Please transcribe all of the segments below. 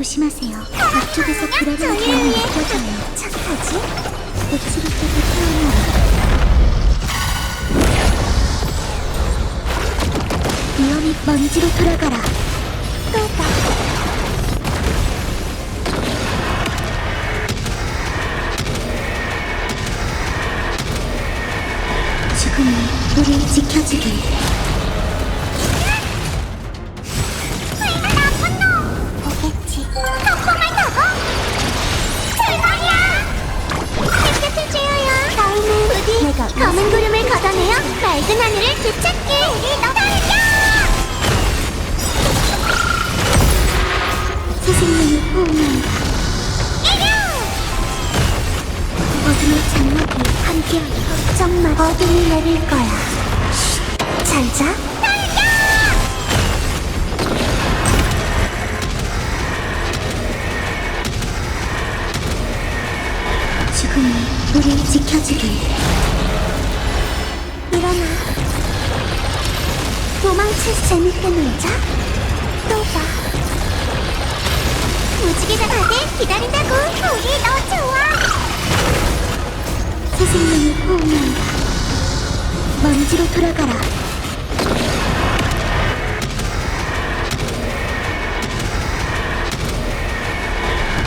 조심하세요. 앞쪽에서 불안한 기운이 느껴져요. 착하지? 거칠게 태어나. 위험이 먼지로 돌아가라. 또 봐. 지금은 우리 지켜주길. 하늘을 되찾게. 우리 너 달려. 선생님의 호응한다. 어둠의 장막이 함께하여 걱정 마. 어둠이 내릴 거야. 잘 자. 지금은 우리 지켜주길. 도망칠 재밌게 놀자. 또 봐. 무지개가 다들 기다린다고. 우리 너 좋아. 선생님을 호응한다. 먼지로 돌아가라.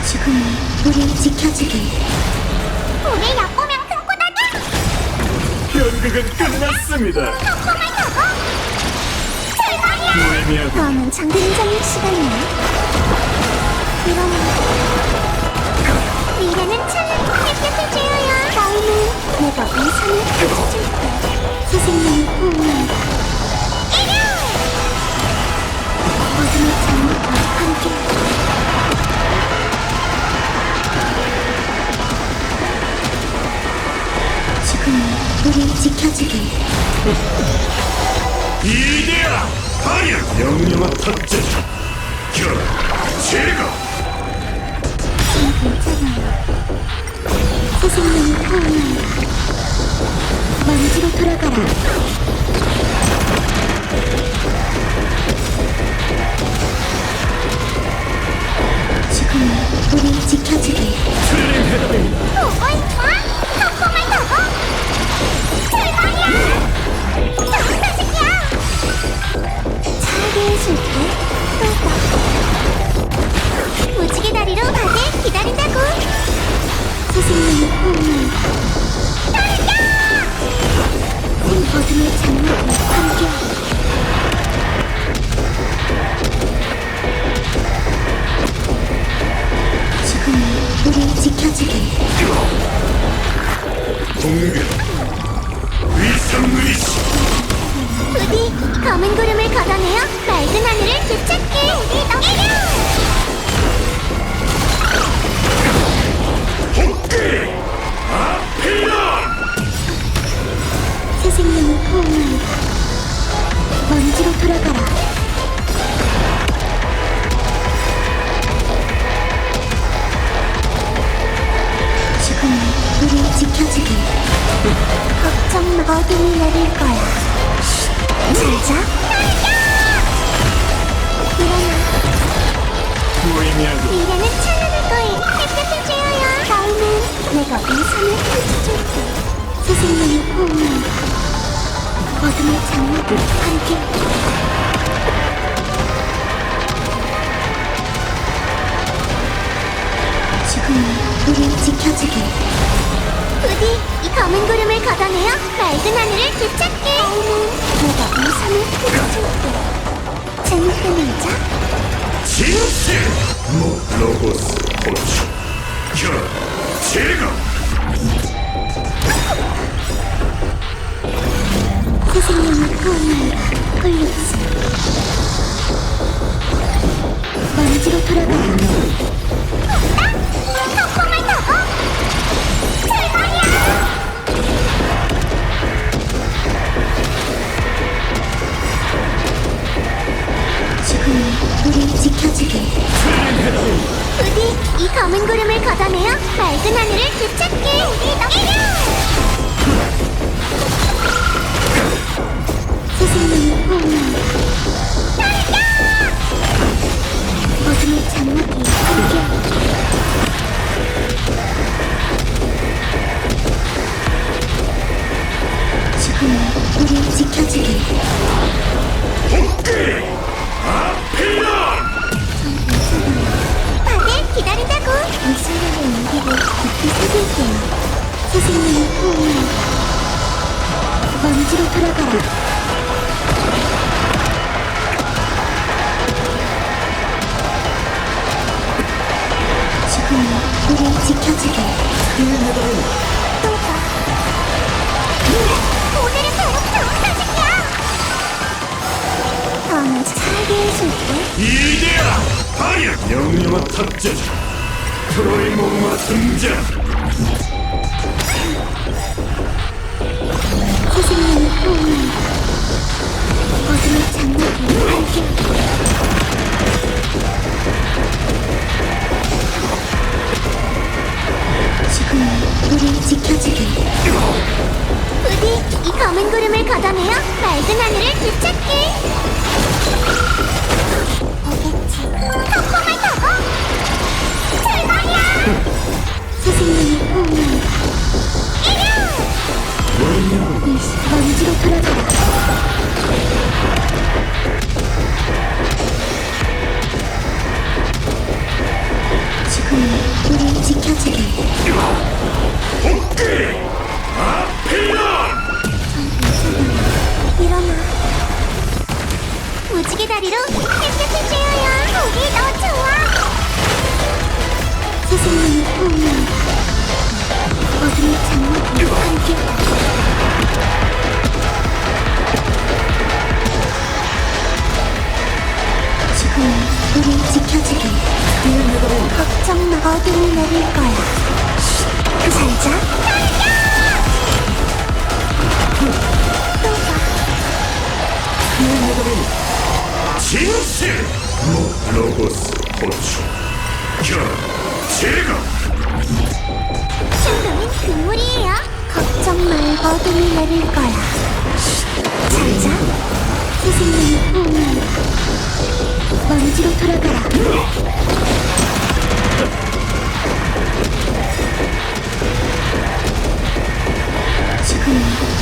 지금은 우리 지켜주길. 우리 얕보면 큰코다다. 연극은 끝났습니다. 덕분을 타고 너는 장근장일 시간이야. 일어나. 미래는 햇볕을 쬐어요. 다음은 내가 펼쳐줄게. 선생님을 호응한다. 어둠의 장막과 함께. 지금은 우리 지켜주길. 이데 아 파리아 영영한 탑재자 결 제거. 선생님을 호응한다. 먼지로 돌아가라. 지금은 우리 지켜주 지켜주길. 동료 위성의식 부디 검은 구름을 걷어내어 맑은 하늘을 되찾게 우리 어둠이 내릴 거야 잘자 일어나 무의미하고 미래는 찬란할 거예요. 햇볕을 쬐어요. 다음은 내가 우산을 펼쳐줄게. 선생님이 호응한다. 어둠의 장막을 함께. 지금은 우리 지켜주길. 부디 이 검은 구름을 걷어내어 맑은 하늘을 되찾게. 내가 우산을 펼쳐줄게. 재밌게 놀자. 진실 모 로고스 호출 결 제거 선생님을 호응 해답입니다. 부디 이 검은 구름을 걷어내어 맑은 하늘을 되찾게. 너 선생님을 선생님이 오면 먼지로 돌아가라. 지금은 우릴 지켜주게. 또 봐. 오늘은 해줄게. 이데아 파이어 영영한 탑재자 트로이 목마 등장 선생님이 오면 어둠의 장막을 함께 지금은 우릴 지켜주게 부디 이 검은 구름을 걷어내어 맑은 하늘을 되찾게 오겠지 폭풍을 타고 출발이야. 선생님이 오면 먼지로 돌아가라 지금은 우릴 지켜주게 복귀 아필런 일어나 무지개 다리로 햇볕을 쬐어야 보기 더 좋아. 선생님이 오면 어둠의 장막을 함께 어둠이 내릴 거야 살자 또봐 진실 로고스 호출 결 제거 충동은 금물이에요. 걱정 말 어둠이 내릴 거야. 잘자. 선생님이 오면 먼지로 돌아가라.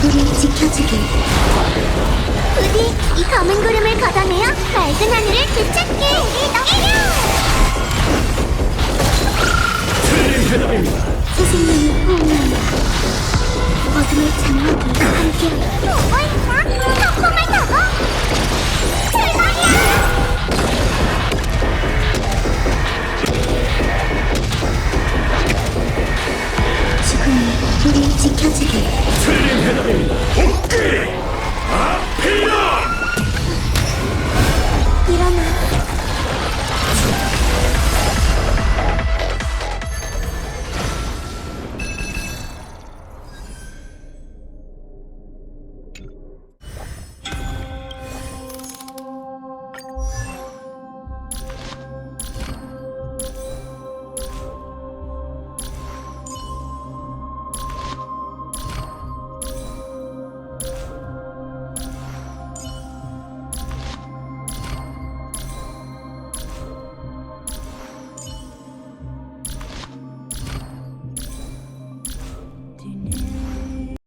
우릴 지켜주게. 부디 이 검은 구름을 걷어내어 맑은 하늘을 되찾게. 이륙!